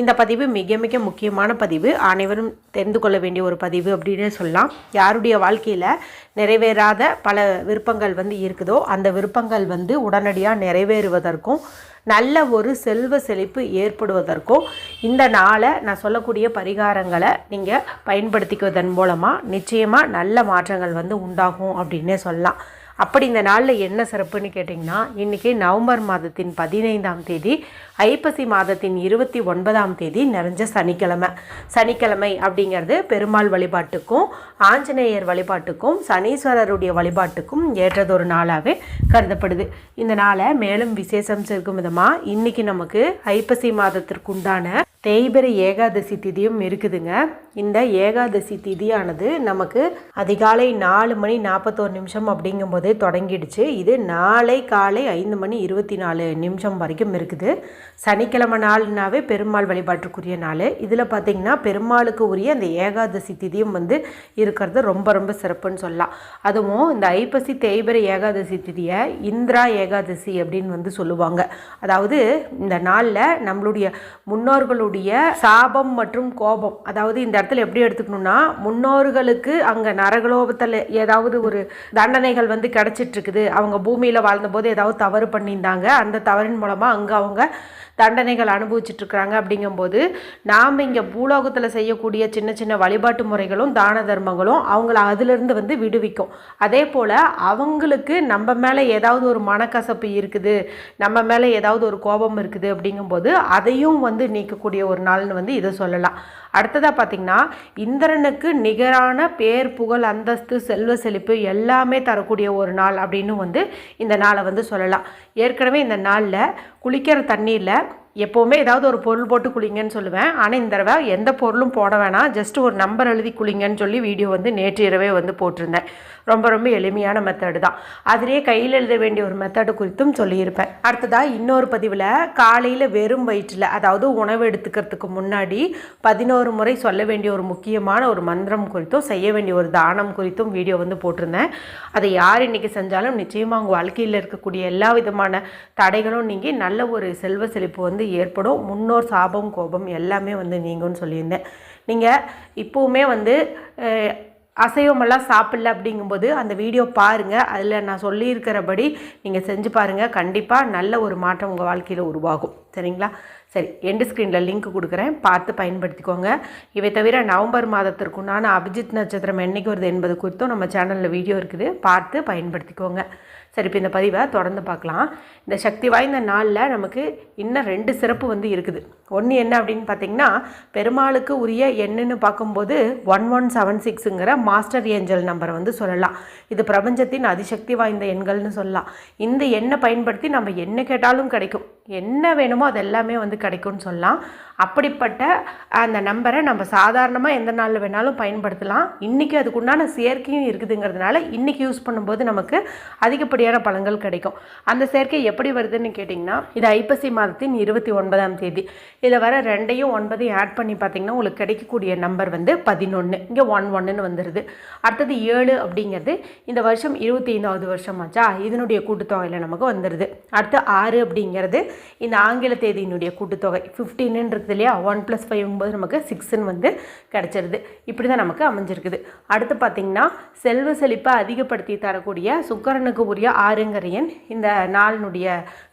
இந்த பதிவு மிக மிக முக்கியமான பதிவு. அனைவரும் தெரிந்து கொள்ள வேண்டிய ஒரு பதிவு அப்படின்னே சொல்லலாம். யாருடைய வாழ்க்கையில் நிறைவேறாத பல விருப்பங்கள் வந்து இருக்குதோ அந்த விருப்பங்கள் வந்து உடனடியாக நிறைவேறுவதற்கும் நல்ல ஒரு செல்வ செழிப்பு ஏற்படுவதற்கும் இந்த நாளை நான் சொல்லக்கூடிய பரிகாரங்களை நீங்கள் பயன்படுத்திக்குவதன் மூலமாக நிச்சயமாக நல்ல மாற்றங்கள் வந்து உண்டாகும் அப்படின்னே சொல்லலாம். அப்படி இந்த நாளில் என்ன சிறப்புன்னு கேட்டிங்கன்னா இன்றைக்கி நவம்பர் மாதத்தின் பதினைந்தாம் தேதி ஐப்பசி மாதத்தின் இருபத்தி ஒன்பதாம் தேதி நிறைஞ்ச சனிக்கிழமை. சனிக்கிழமை அப்படிங்கிறது பெருமாள் வழிபாட்டுக்கும் ஆஞ்சநேயர் வழிபாட்டுக்கும் சனீஸ்வரருடைய வழிபாட்டுக்கும் ஏற்றதொரு நாளாகவே கருதப்படுது. இந்த நாளை மேலும் விசேஷம் சேர்க்கும் விதமாக இன்றைக்கி நமக்கு ஐப்பசி மாதத்திற்குண்டான தேய்பிரை ஏகாதசி திதியும் இருக்குதுங்க. இந்த ஏகாதசி திதியானது நமக்கு அதிகாலை நாலு மணி நாற்பத்தோரு நிமிஷம் அப்படிங்கும்போதே தொடங்கிடுச்சு. இது நாளை காலை ஐந்து மணி இருபத்தி நாலு நிமிஷம் வரைக்கும் இருக்குது. சனிக்கிழமை நாள்னாவே பெருமாள் வழிபாட்டுக்குரிய நாள். இதில் பார்த்திங்கன்னா பெருமாளுக்கு உரிய அந்த ஏகாதசி திதியும் வந்து இருக்கிறது ரொம்ப ரொம்ப சிறப்புன்னு சொல்லலாம். அதுவும் இந்த ஐப்பசி தேய்பிரை ஏகாதசி திதியை இந்திரா ஏகாதசி அப்படின்னு வந்து சொல்லுவாங்க. அதாவது இந்த நாளில் நம்மளுடைய முன்னோர்களுடைய சாபம் மற்றும் கோபம். அதாவது இந்த இடத்துல எப்படி எடுத்துக்கணும்னா முன்னோர்களுக்கு அங்கே நரகலோபத்தில் ஏதாவது ஒரு தண்டனைகள் வந்து கிடைச்சிட்டு இருக்குது அவங்க பூமியில் வாழ்ந்தபோது ஏதாவது தவறு பண்ணியிருந்தாங்க. அந்த தவறின் மூலமாக அங்கே அவங்க தண்டனைகள் அனுபவிச்சுட்ருக்குறாங்க அப்படிங்கும்போது நாம் இங்கே பூலோகத்தில் செய்யக்கூடிய சின்ன சின்ன வழிபாட்டு முறைகளும் தான தர்மங்களும் அவங்கள அதிலிருந்து வந்து விடுவிக்கும். அதே போல் அவங்களுக்கு நம்ம மேலே ஏதாவது ஒரு மனக்கசப்பு இருக்குது நம்ம மேலே ஏதாவது ஒரு கோபம் இருக்குது அப்படிங்கும்போது அதையும் வந்து நீக்கக்கூடிய ஒரு நாள்னு வந்து இதை சொல்லலாம். அடுத்ததாக பார்த்திங்கன்னா இந்திரனுக்கு நிகரான பேர் புகழ் அந்தஸ்து செல்வ செழிப்பு எல்லாமே தரக்கூடிய ஒரு நாள் அப்படின்னு வந்து இந்த நாளை வந்து சொல்லலாம். ஏற்கனவே இந்த நாளில் குளிக்கிற தண்ணியில் எப்போவுமே ஏதாவது ஒரு பொருள் போட்டு குளிங்கன்னு சொல்லுவேன். ஆனால் இந்த தடவை எந்த பொருளும் போட வேணாம். ஜஸ்ட் ஒரு நம்பர் எழுதி குளிங்கன்னு சொல்லி வீடியோ வந்து நேற்று இரவே வந்து போட்டிருந்தேன். ரொம்ப ரொம்ப எளிமையான மெத்தடு தான். அதிலேயே கையில் எழுத வேண்டிய ஒரு மெத்தடு குறித்தும் சொல்லியிருப்பேன். அடுத்ததாக இன்னொரு பதிவில் காலையில் வெறும் வயிற்றில் அதாவது உணவு எடுத்துக்கிறதுக்கு முன்னாடி பதினோரு முறை சொல்ல வேண்டிய ஒரு முக்கியமான ஒரு மந்திரம் குறித்தும் செய்ய வேண்டிய ஒரு தானம் குறித்தும் வீடியோ வந்து போட்டிருந்தேன். அதை யார் இன்றைக்கி செஞ்சாலும் நிச்சயமாக அவங்க வாழ்க்கையில் இருக்கக்கூடிய எல்லா விதமான தடைகளும் நீங்கி நல்ல ஒரு செல்வ செழிப்பு வந்து ஏற்படும். முன்னோர் சாபம் கோபம் எல்லாமே வந்து நீங்கும்னு சொல்லியிருந்தேன். நீங்கள் இப்போவுமே வந்து அசைவமெல்லாம் சாப்பிடல அப்படிங்கும்போது அந்த வீடியோ பாருங்கள் அதில் நான் சொல்லியிருக்கிறபடி நீங்கள் செஞ்சு பாருங்கள் கண்டிப்பாக நல்ல ஒரு மாற்றம் உங்கள் வாழ்க்கையில் உருவாகும். சரிங்களா? சரி எண்டு ஸ்க்ரீனில் லிங்க் கொடுக்குறேன். பார்த்து பயன்படுத்திக்கோங்க. இவை தவிர நவம்பர் மாதத்திற்குண்டான அபிஜித் நட்சத்திரம் என்னைக்கு வருது என்பது குறித்தும் நம்ம சேனலில் வீடியோ இருக்குது. பார்த்து பயன்படுத்திக்கோங்க. சரி இப்போ இந்த பதிவை தொடர்ந்து பார்க்கலாம். இந்த சக்தி வாய்ந்த நாளில் நமக்கு இன்னும் ரெண்டு சிறப்பு வந்து இருக்குது. ஒன்று என்ன அப்படின்னு பார்த்தீங்கன்னா பெருமாளுக்கு உரிய எண்ணுன்னு பார்க்கும்போது ஒன் ஒன் செவன் சிக்ஸுங்கிற மாஸ்டர் ஏஞ்சல் நம்பரை வந்து சொல்லலாம். இது பிரபஞ்சத்தின் அதிசக்தி வாய்ந்த எண்கள்னு சொல்லலாம். இந்த எண்ணை பயன்படுத்தி நம்ம என்ன கேட்டாலும் கிடைக்கும். என்ன வேணுமோ அது எல்லாமே வந்து கிடைக்கும்னு சொல்லலாம். அப்படிப்பட்ட அந்த நம்பரை நம்ம சாதாரணமாக எந்த நாளில் வேணாலும் பயன்படுத்தலாம். இன்றைக்கி அதுக்குண்டான செயற்கையும் இருக்குதுங்கிறதுனால இன்றைக்கி யூஸ் பண்ணும்போது நமக்கு அதிகப்படியான பழங்கள் கிடைக்கும். அந்த செயற்கை எப்படி வருதுன்னு கேட்டிங்கன்னா இது ஐப்பசி மாதத்தின் இருபத்தி ஒன்பதாம் தேதி. இதில் வர ரெண்டையும் ஒன்பதையும் ஆட் பண்ணி பார்த்தீங்கன்னா உங்களுக்கு கிடைக்கக்கூடிய நம்பர் வந்து பதினொன்று இங்கே ஒன் ஒன்றுன்னு வந்துடுது அடுத்தது ஏழு அப்படிங்கிறது இந்த வருஷம் இருபத்தி ஐந்தாவது வருஷமாச்சா? இதனுடைய கூட்டுத்தொகையில் நமக்கு வந்துடுது அடுத்து ஆறு அப்படிங்கிறது இந்த ஆங்கில தேதியினுடைய கூட்டுத்தொகை ஃபிஃப்டீன்னு இருக்குது இல்லையா ஒன் ப்ளஸ் ஃபைவ்ங்கும்போது நமக்கு சிக்ஸ்ன்னு வந்து கிடச்சிருது. இப்படி தான் நமக்கு அமைஞ்சிருக்குது. அடுத்து பார்த்திங்கன்னா செல்வ செழிப்பை அதிகப்படுத்தி தரக்கூடிய சுக்கரனுக்கு உரிய ஆறுங்கிற எண் இந்த நாளினுடைய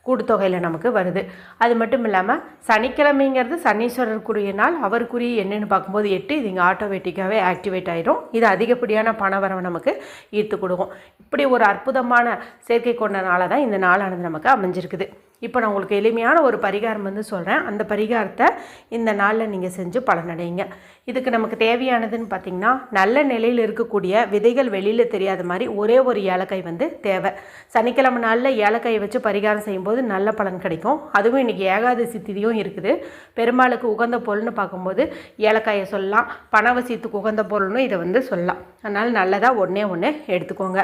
கூட்டுத்தொகையில் நமக்கு வருது. அது மட்டும் இல்லாமல் சனிக்கிழமைங்கிறது சனீஸ்வரருக்குரிய நாள். அவருக்குரிய என்னென்னு பார்க்கும்போது எட்டு இது இங்கே ஆட்டோமேட்டிக்காகவே ஆக்டிவேட் ஆகிடும் இது அதிகப்படியான பணவரவை நமக்கு ஈர்த்து கொடுக்கும். இப்படி ஒரு அற்புதமான சேர்க்கை கொண்ட நாளாக தான் இந்த நாளானது நமக்கு அமைஞ்சிருக்குது. இப்போ நான் உங்களுக்கு எளிமையான ஒரு பரிகாரம் வந்து சொல்கிறேன் அந்த பரிகாரத்தை இந்த நாளில் நீங்கள் செஞ்சு பலனடைங்க. இதுக்கு நமக்கு தேவையானதுன்னு பார்த்திங்கன்னா நல்ல நிலையில் இருக்கக்கூடிய விதைகள் வெளியில் தெரியாத மாதிரி ஒரே ஒரு ஏலக்காய் வந்து தேவை. சனிக்கிழமை நாளில் ஏலக்காயை வச்சு பரிகாரம் செய்யும்போது நல்ல பலன் கிடைக்கும். அதுவும் இன்றைக்கி ஏகாதசி திதியும் இருக்குது. பெருமாளுக்கு உகந்த பொருள்னு பார்க்கும்போது ஏலக்காயை சொல்லலாம். பணவசியத்துக்கு உகந்த பொருள்னு இதை வந்து சொல்லலாம். அதனால் நல்லதாக ஒன்றே ஒன்று எடுத்துக்கோங்க.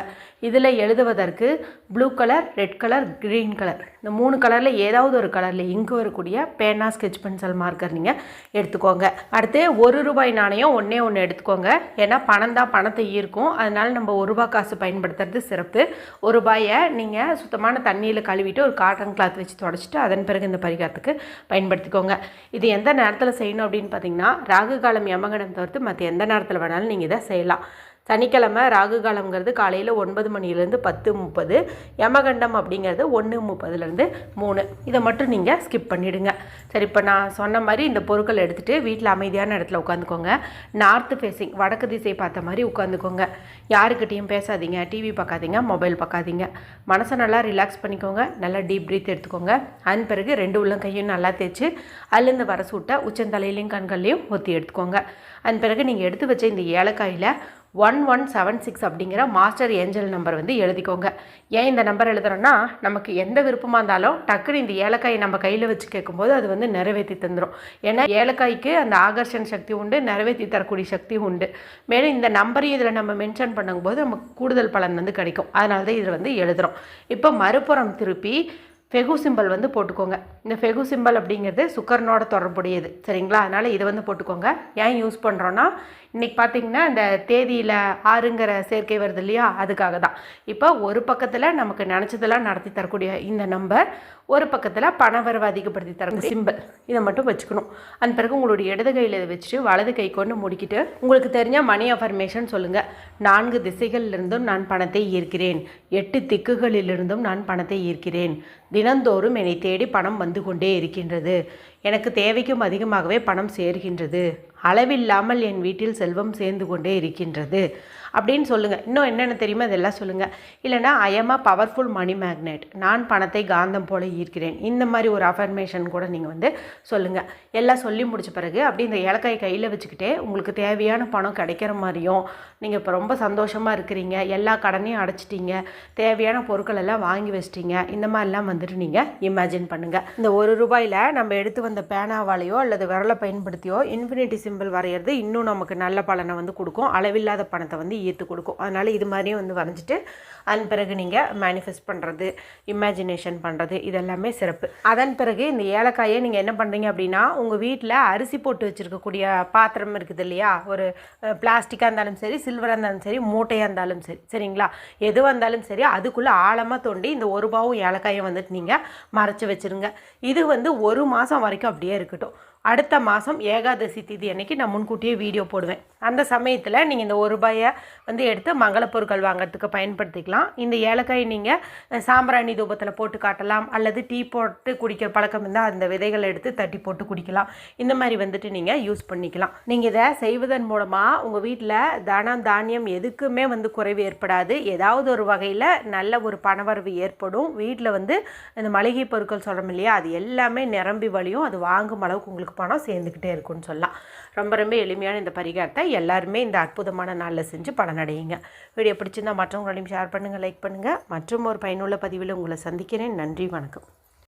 இதில் எழுதுவதற்கு blue colour red colour green colour இந்த மூணு கலரில் ஏதாவது ஒரு கலரில் இங்கு வரக்கூடிய பேனா ஸ்கெட்ச் பென்சில் மார்க்கர் நீங்கள் எடுத்துக்கோங்க. அடுத்து ஒரு ரூபாய் நாணயம் ஒன்றே ஒன்று எடுத்துக்கோங்க. ஏன்னா பணம் தான் பணத்தை ஈர்க்கும். அதனால் நம்ம ஒரு ரூபாய் காசு பயன்படுத்துறது சிறப்பு. ஒரு ரூபாயை நீங்கள் சுத்தமான தண்ணியில் கழுவிட்டு ஒரு காட்டன் கிளாத் வச்சு தொடச்சிட்டு அதன் பிறகு இந்த பரிகாரத்துக்கு பயன்படுத்திக்கோங்க. இது எந்த நேரத்தில் செய்யணும் அப்படின்னு பார்த்தீங்கன்னா ராகு காலம் யமகணம் தவிர்த்து மற்ற எந்த நேரத்தில் வேணாலும் நீங்கள் இதை செய்யலாம். சனிக்கிழமை ராகு காலம்ங்கிறது காலையில் ஒன்பது மணிலேருந்து பத்து முப்பது யமகண்டம் அப்படிங்கிறது ஒன்று முப்பதுலேருந்து மூணு. இதை மட்டும் நீங்கள் ஸ்கிப் பண்ணிவிடுங்க சரி இப்போ நான் சொன்ன மாதிரி இந்த பொருட்கள் எடுத்துகிட்டு வீட்டில் அமைதியான இடத்துல உட்காந்துக்கோங்க. நார்த்து ஃபேஸிங் வடக்கு திசை பார்த்த மாதிரி உட்காந்துக்கோங்க. யாருக்கிட்டேயும் பேசாதீங்க டிவி பார்க்காதீங்க மொபைல் பார்க்காதீங்க. மனசை நல்லா ரிலாக்ஸ் பண்ணிக்கோங்க நல்லா டீப் ப்ரீத் எடுத்துக்கோங்க. அதன் பிறகு ரெண்டு உள்ளங்கையும் நல்லா தேய்ச்சி அதுலேருந்து வர சூட்டை உச்சந்தலையிலையும் கண்கள்லையும் ஒத்தி எடுத்துக்கோங்க. அதன் பிறகு நீங்கள் எடுத்து வச்ச இந்த ஏலக்காயில் ஒன் ஒன் செவன் சிக்ஸ் அப்படிங்கிற மாஸ்டர் ஏஞ்சல் நம்பர் வந்து எழுதிக்கோங்க. ஏன் இந்த நம்பர் எழுதுறோன்னா நமக்கு எந்த விருப்பமாக இருந்தாலும் டக்குன்னு இந்த ஏலக்காயை நம்ம கையில் வச்சு கேட்கும்போது அது வந்து நிறைவேற்றி தந்துடும் ஏன்னா ஏலக்காய்க்கு அந்த ஆகர்ஷன் சக்தி உண்டு நிறைவேற்றி தரக்கூடிய சக்தி உண்டு. மேலும் இந்த நம்பரையும் இதில் நம்ம மென்ஷன் பண்ணும்போது நமக்கு கூடுதல் பலன் வந்து கிடைக்கும். அதனால தான் இதில் வந்து எழுதுகிறோம் இப்போ மறுபுறம் திருப்பி ஃபெகு சிம்பல் வந்து போட்டுக்கோங்க. இந்த ஃபெகு சிம்பல் அப்படிங்கிறது சுக்கரனோட தொடர்புடையது. சரிங்களா? அதனால் இதை வந்து போட்டுக்கோங்க. ஏன் யூஸ் பண்ணுறோன்னா இன்றைக்கி பார்த்தீங்கன்னா இந்த தேதியில் ஆறுங்கிற சேர்க்கை வருது இல்லையா? அதுக்காக தான். இப்போ ஒரு பக்கத்தில் நமக்கு நினச்சதெல்லாம் நடத்தி தரக்கூடிய இந்த நம்பர் ஒரு பக்கத்தில் பணவரவு அதிகப்படுத்தி தர சிம்பிள் இதை மட்டும் வச்சுக்கணும். அந்த பிறகு உங்களுடைய இடது கையில் இதை வச்சுட்டு வலது கை கொண்டு முடிக்கிட்டு உங்களுக்கு தெரிஞ்ச மணி அஃபர்மேஷன் சொல்லுங்கள் நான்கு திசைகளிலிருந்தும் நான் பணத்தை ஈர்க்கிறேன். எட்டு திக்குகளிலிருந்தும் நான் பணத்தை ஈர்க்கிறேன். தினந்தோறும் என்னை தேடி பணம் வந்து கொண்டே இருக்கின்றது. எனக்கு தேவைக்கும் அதிகமாகவே பணம் சேர்கின்றது. அளவில்லாமல் என் வீட்டில் செல்வம் சேர்ந்து கொண்டே இருக்கின்றது. அப்படின்னு சொல்லுங்கள் இன்னும் என்னென்ன தெரியுமோ? அதெல்லாம் சொல்லுங்கள் இல்லைனா I'm a powerful money magnet நான் பணத்தை காந்தம் போல ஈர்க்கிறேன். இந்த மாதிரி ஒரு அஃபர்மேஷன் கூட நீங்கள் வந்து சொல்லுங்கள் எல்லாம் சொல்லி முடிச்ச பிறகு அப்படி இந்த இலக்காய் கையில் வச்சுக்கிட்டே உங்களுக்கு தேவையான பணம் கிடைக்கிற மாதிரியும் நீங்கள் இப்போ ரொம்ப சந்தோஷமாக இருக்கிறீங்க. எல்லா கடனையும் அடைச்சிட்டீங்க. தேவையான பொருட்கள் எல்லாம் வாங்கி வச்சிட்டீங்க. இந்த மாதிரிலாம் வந்துட்டு நீங்கள் இமேஜின் பண்ணுங்கள் இந்த ஒரு ரூபாயில் நம்ம எடுத்து வந்த பேனாவாலேயோ அல்லது விரலை பயன்படுத்தியோ இன்ஃபினிட்டி சிம்பிள் வரைகிறது இன்னும் நமக்கு நல்ல பலனை வந்து கொடுக்கும். அளவில்லாத பணத்தை வந்து ஈர்த்து கொடுக்கும். அதனால் இது மாதிரியும் வந்து வரைஞ்சிட்டு அதன் பிறகு நீங்கள் மேனிஃபெஸ்ட் பண்ணுறது இமேஜினேஷன் பண்ணுறது இதெல்லாமே சிறப்பு. அதன் பிறகு இந்த ஏலக்காயை நீங்கள் என்ன பண்ணுறீங்க அப்படின்னா உங்கள் வீட்டில் அரிசி போட்டு வச்சுருக்கக்கூடிய பாத்திரம் இருக்குது இல்லையா? ஒரு பிளாஸ்டிக்காக இருந்தாலும் சரி சில்வராக இருந்தாலும் சரி மூட்டையாக இருந்தாலும் சரி சரிங்களா? எதுவாக இருந்தாலும் சரி அதுக்குள்ளே ஆழமாக தோண்டி இந்த ஒரு பாவும் ஏலக்காயும் வந்துட்டு நீங்கள் மறைச்சி வச்சுருங்க. இது வந்து ஒரு மாதம் வரைக்கும் அப்படியே இருக்கட்டும். அடுத்த மாதம் ஏகாதசி திதி அன்னைக்கு நான் முன்கூட்டியே வீடியோ போடுவேன். அந்த சமயத்தில் நீங்கள் இந்த ஒரு ரூபாயை வந்து எடுத்து மங்கள பொருட்கள் வாங்குறதுக்கு பயன்படுத்திக்கலாம். இந்த ஏலக்காய் நீங்கள் சாம்பிராணி தூபத்தில் போட்டு காட்டலாம் அல்லது டீ போட்டு குடிக்கிற பழக்கம் இருந்தால் அந்த விதைகளை எடுத்து தட்டி போட்டு குடிக்கலாம். இந்த மாதிரி வந்துட்டு நீங்கள் யூஸ் பண்ணிக்கலாம். நீங்கள் இதை செய்வதன் மூலமாக உங்கள் வீட்டில் தனம் தானியம் எதுக்குமே வந்து குறைவு ஏற்படாது. ஏதாவது ஒரு வகையில் நல்ல ஒரு பணவரவு ஏற்படும். வீட்டில் வந்து இந்த மளிகை பொருட்கள் சொல்கிறோம் இல்லையா அது எல்லாமே நிரம்பி வழியும் அது வாங்கும் அளவுக்கு உங்களுக்கு பணம் சேர்ந்துக்கிட்டே இருக்கும்னு சொல்லலாம். ரொம்ப ரொம்ப எளிமையான இந்த பரிகாரத்தை எல்லாருமே இந்த அற்புதமான நாளில் செஞ்சு பலனடையுங்க வீடியோ பிடிச்சிருந்தா மற்றவங்களையும் ஷேர் பண்ணுங்கள் லைக் பண்ணுங்கள் மற்றும் ஒரு பயனுள்ள பதிவில் உங்களை சந்திக்கிறேன். நன்றி வணக்கம்.